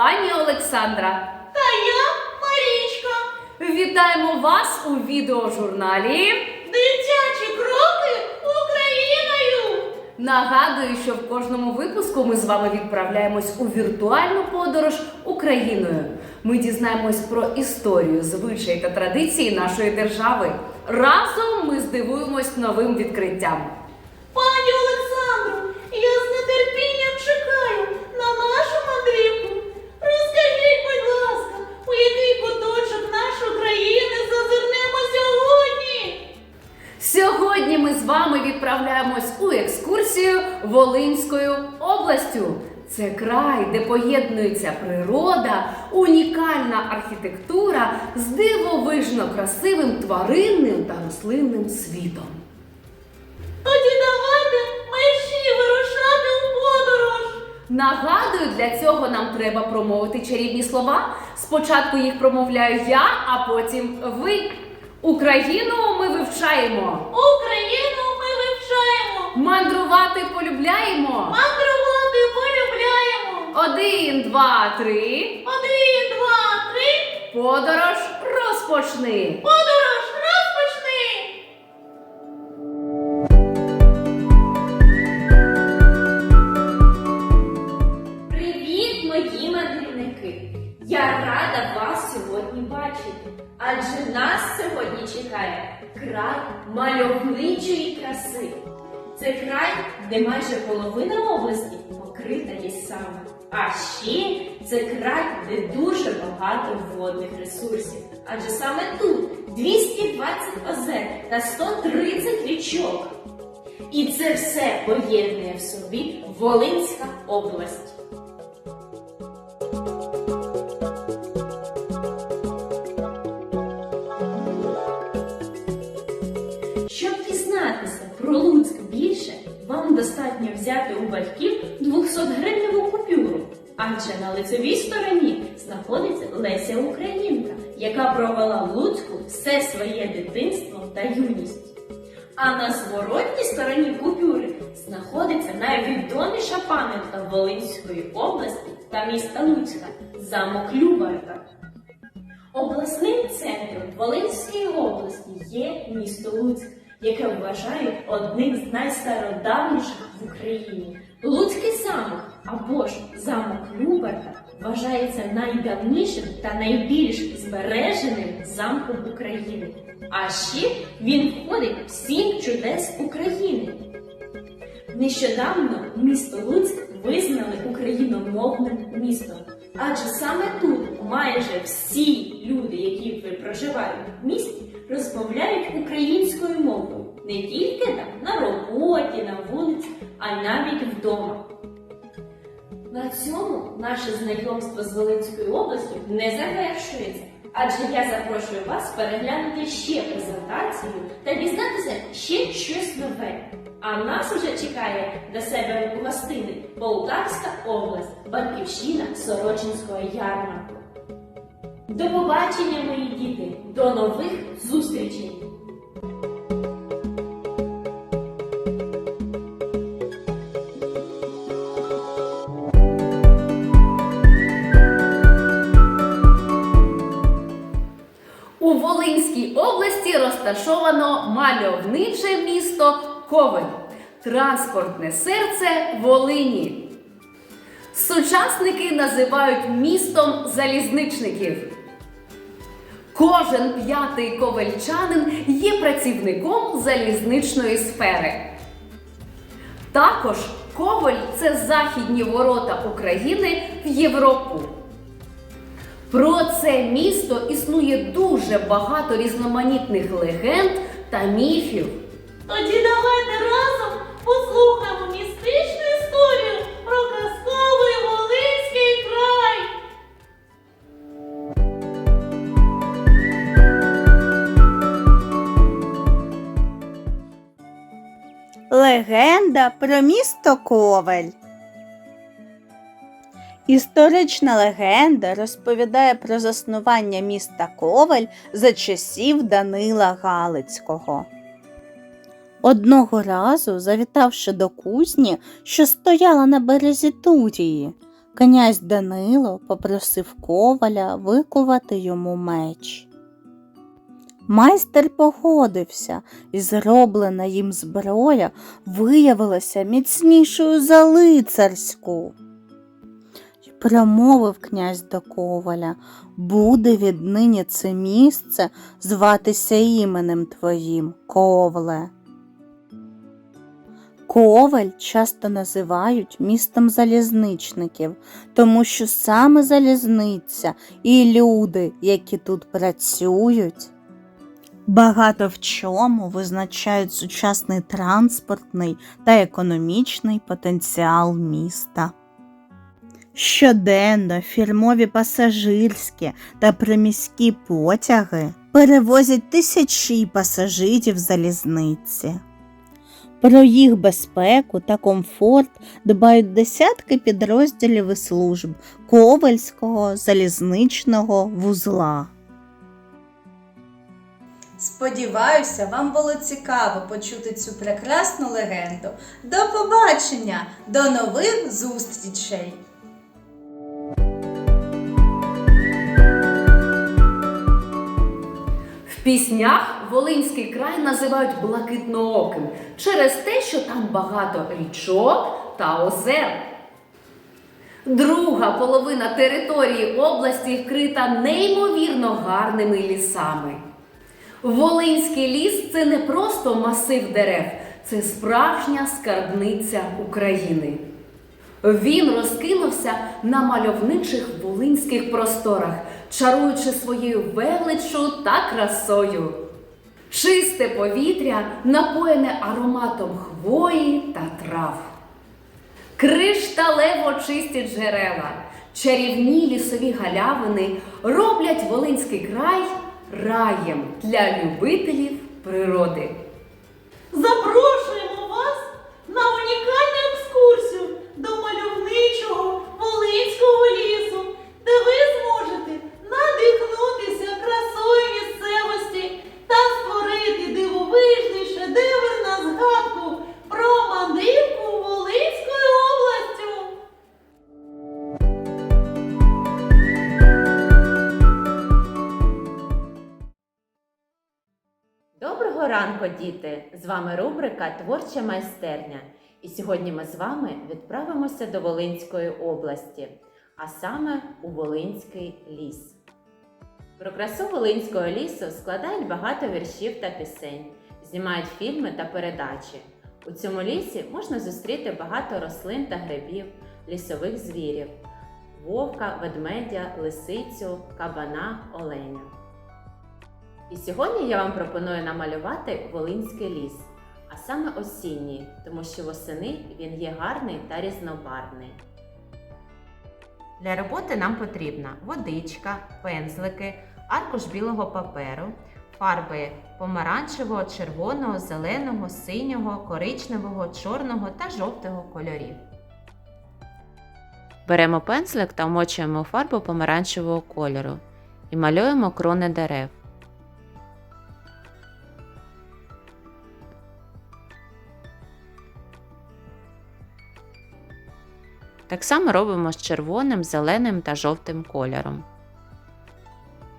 пані Олександра. Та я Марічка. Вітаємо вас у відеожурналі. Дитячі кроки Україною. Нагадую, що в кожному випуску ми з вами відправляємось у віртуальну подорож Україною. Ми дізнаємось про історію, звичаї та традиції нашої держави. Разом ми здивуємось новим відкриттям. Волинською областю. Це край, де поєднується природа, унікальна архітектура з дивовижно красивим тваринним та рослинним світом. Тоді давайте мерщі вирушати у подорож. Нагадую, для цього нам треба промовити чарівні слова. Спочатку їх промовляю я, а потім ви. Україну ми вивчаємо. Україну. Мандрувати полюбляємо. Мандрувати полюбляємо. Один, два, три. Один, два, три. Подорож розпочни. Подорож розпочни. Привіт, мої мандрівники! Я рада вас сьогодні бачити, адже нас сьогодні чекає край мальовничої краси. Це край, де майже половина області покрита лісами. А ще це край, де дуже багато водних ресурсів. Адже саме тут 220 озер та 130 річок. І це все поєднує в собі Волинська область. Взяти у батьків 200 гривневу купюру. Адже на лицевій стороні знаходиться Леся Українка, яка провела в Луцьку все своє дитинство та юність. А на зворотній стороні купюри знаходиться найвідоміша пам'ятка Волинської області та міста Луцька замок Любарка. Обласним центром Волинської області є місто Луцьк, яке вважають одним з найстародавніших в Україні. Lуцький замок або ж замок Любарка вважається найдавнішим та найбільш збереженим замком України. А ще він входить в сім чудес України. Нещодавно місто Луцьк визнали україномовним містом. Адже саме тут майже всі люди, які проживають в місті, розмовляють українською мовою не тільки там на роботі, на вулиці, а й навіть вдома. На цьому наше знайомство з Волинською областю не завершується. Адже я запрошую вас переглянути ще презентацію та дізнатися ще щось нове. А нас уже чекає до себе у гостини Полтавська область, батьківщина Сорочинського ярмарку. До побачення, мої діти! До нових зустрічей! У Волинській області розташовано мальовниче місто Ковель, транспортне серце Волині. Сучасники називають містом залізничників. Кожен п'ятий ковельчанин є працівником залізничної сфери. Також Ковель це західні ворота України в Європу. Про це місто існує дуже багато різноманітних легенд та міфів. Тоді давайте разом послухаємо Легенда про місто Ковель. Історична легенда розповідає про заснування міста Ковель за часів Данила Галицького. Одного разу, завітавши до кузні, що стояла на березі Турії, князь Данило попросив коваля викувати йому меч. Майстер погодився, і зроблена їм зброя виявилася міцнішою за лицарську. Промовив князь до коваля, буде віднині це місце зватися іменем твоїм, ковле. Коваль часто називають містом залізничників, тому що саме залізниця і люди, які тут працюють, багато в чому визначають сучасний транспортний та економічний потенціал міста. Щоденно фірмові пасажирські та приміські потяги перевозять тисячі пасажирів залізниці. Про їх безпеку та комфорт дбають десятки підрозділів і служб Ковальського залізничного вузла. Сподіваюся, вам було цікаво почути цю прекрасну легенду. До побачення, до нових зустрічей! В піснях Волинський край називають блакитнооким через те, що там багато річок та озер. Друга половина території області вкрита неймовірно гарними лісами. Волинський ліс це не просто масив дерев, це справжня скарбниця України. Він розкинувся на мальовничих волинських просторах, чаруючи своєю величчю та красою. Чисте повітря напоєне ароматом хвої та трав. Кришталево чисті джерела, чарівні лісові галявини роблять Волинський край раєм для любителів природи. Запрошуємо Доброго ранку, діти! З вами рубрика Творча майстерня. І сьогодні ми з вами відправимося до Волинської області, а саме у Волинський ліс. Про красу Волинського лісу складають багато віршів та пісень, знімають фільми та передачі. У цьому лісі можна зустріти багато рослин та грибів, лісових звірів, вовка, ведмедя, лисицю, кабана, оленя. І сьогодні я вам пропоную намалювати Волинський ліс, а саме осінній, тому що восени він є гарний та різнобарвний. Для роботи нам потрібна водичка, пензлики, аркуш білого паперу, фарби помаранчевого, червоного, зеленого, синього, коричневого, чорного та жовтого кольорів. Беремо пензлик та вмочуємо фарбу помаранчевого кольору і малюємо крони дерев. Так само робимо з червоним, зеленим та жовтим кольором.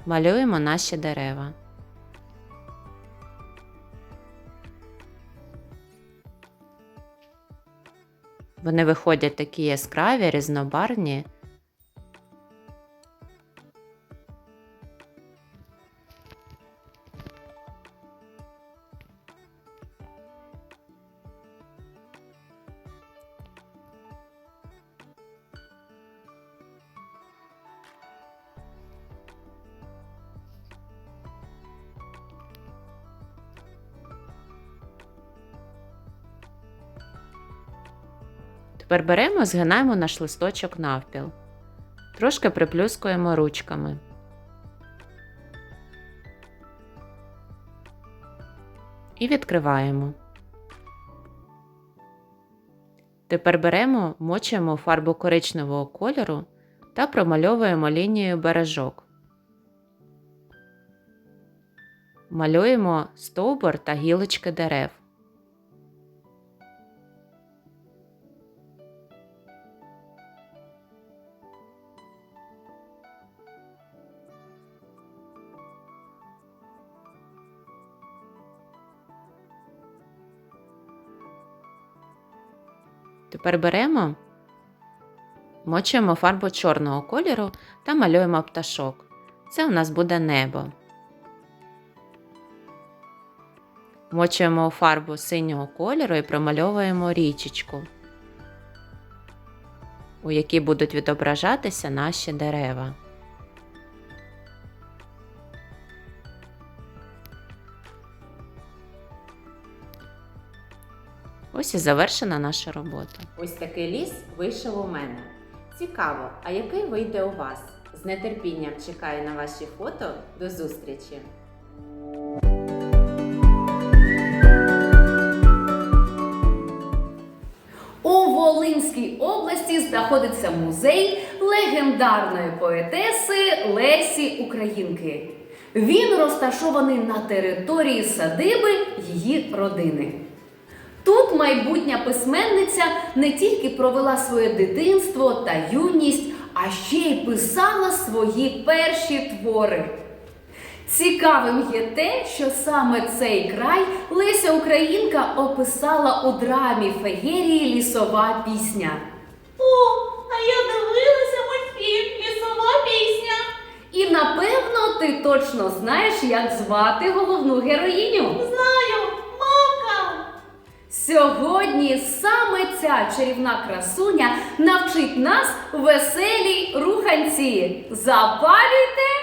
Малюємо наші дерева. Вони виходять такі яскраві, різнобарвні. Тепер беремо, згинаємо наш листочок навпіл. Трошки приплюскуємо ручками. І відкриваємо. Тепер беремо, мочуємо фарбу коричневого кольору та промальовуємо лінією бережок. Малюємо стовбур та гілочки дерев. Тепер беремо, мочуємо фарбу чорного кольору та малюємо пташок. Це у нас буде небо. Мочуємо фарбу синього кольору і промальовуємо річечку, у якій будуть відображатися наші дерева. Ось і завершена наша робота. Ось такий ліс вийшов у мене. Цікаво, а який вийде у вас? З нетерпінням чекаю на ваші фото. До зустрічі! У Волинській області знаходиться музей легендарної поетеси Лесі Українки. Він розташований на території садиби її родини. Тут майбутня письменниця не тільки провела своє дитинство та юність, а ще й писала свої перші твори. Цікавим є те, що саме цей край Леся Українка описала у драмі феєрії Лісова пісня. О, а я дивилася мультфільм Лісова пісня. І напевно ти точно знаєш, як звати головну героїню. Знаю. Сьогодні саме ця чарівна красуня навчить нас веселій руханці. Запалюйте!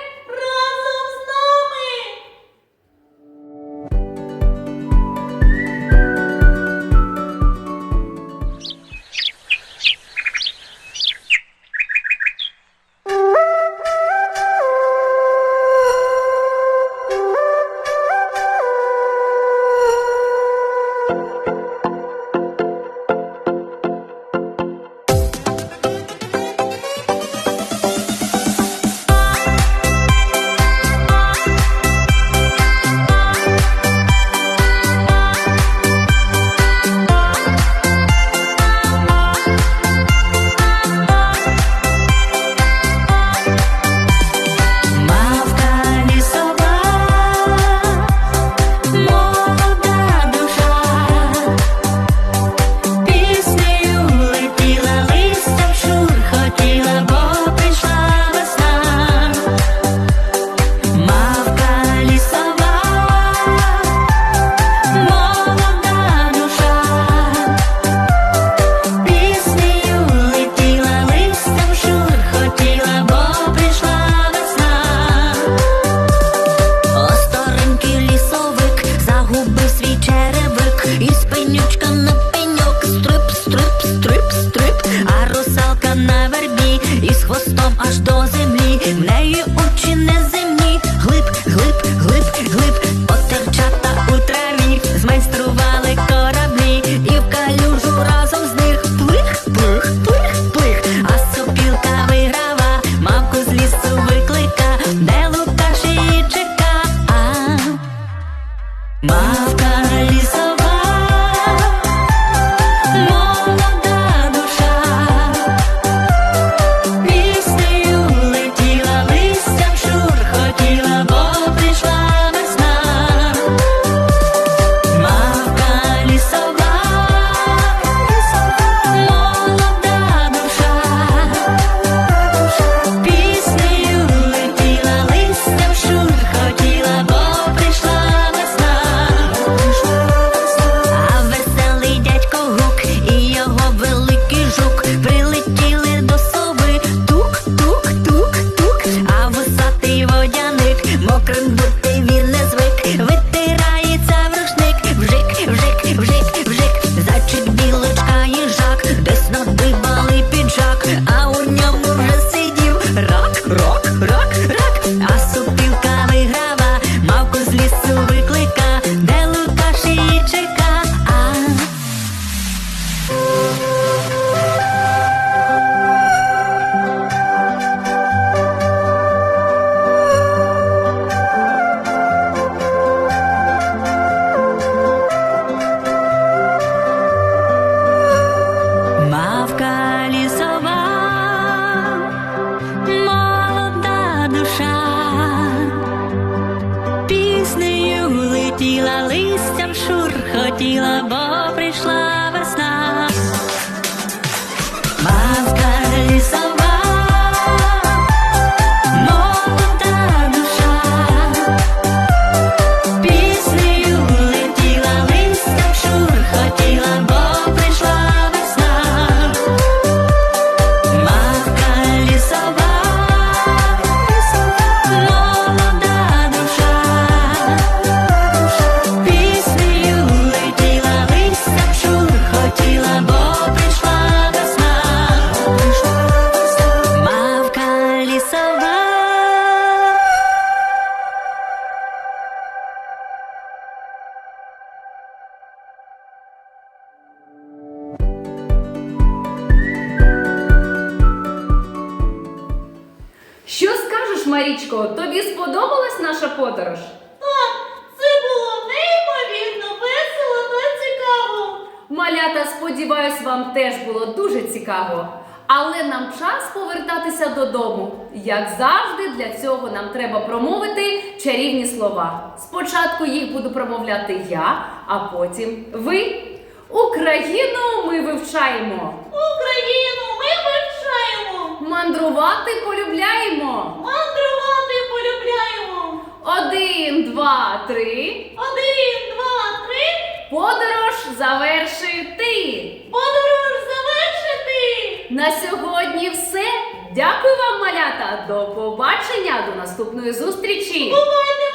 Марічко, тобі сподобалась наша подорож? Так, це було неймовірно весело та цікаво. Малята, сподіваюсь, вам теж було дуже цікаво. Але нам час повертатися додому. Як завжди, для цього нам треба промовити чарівні слова. Спочатку їх буду промовляти я, а потім ви. Україну ми вивчаємо. Україну ми вивчаємо. Мандрувати полюбляємо. Мандрувати полюбляємо. Один, два, три. Один, два, три. Подорож завершити. Подорож завершити. На сьогодні все. Дякую вам, малята. До побачення, до наступної зустрічі. Бувайте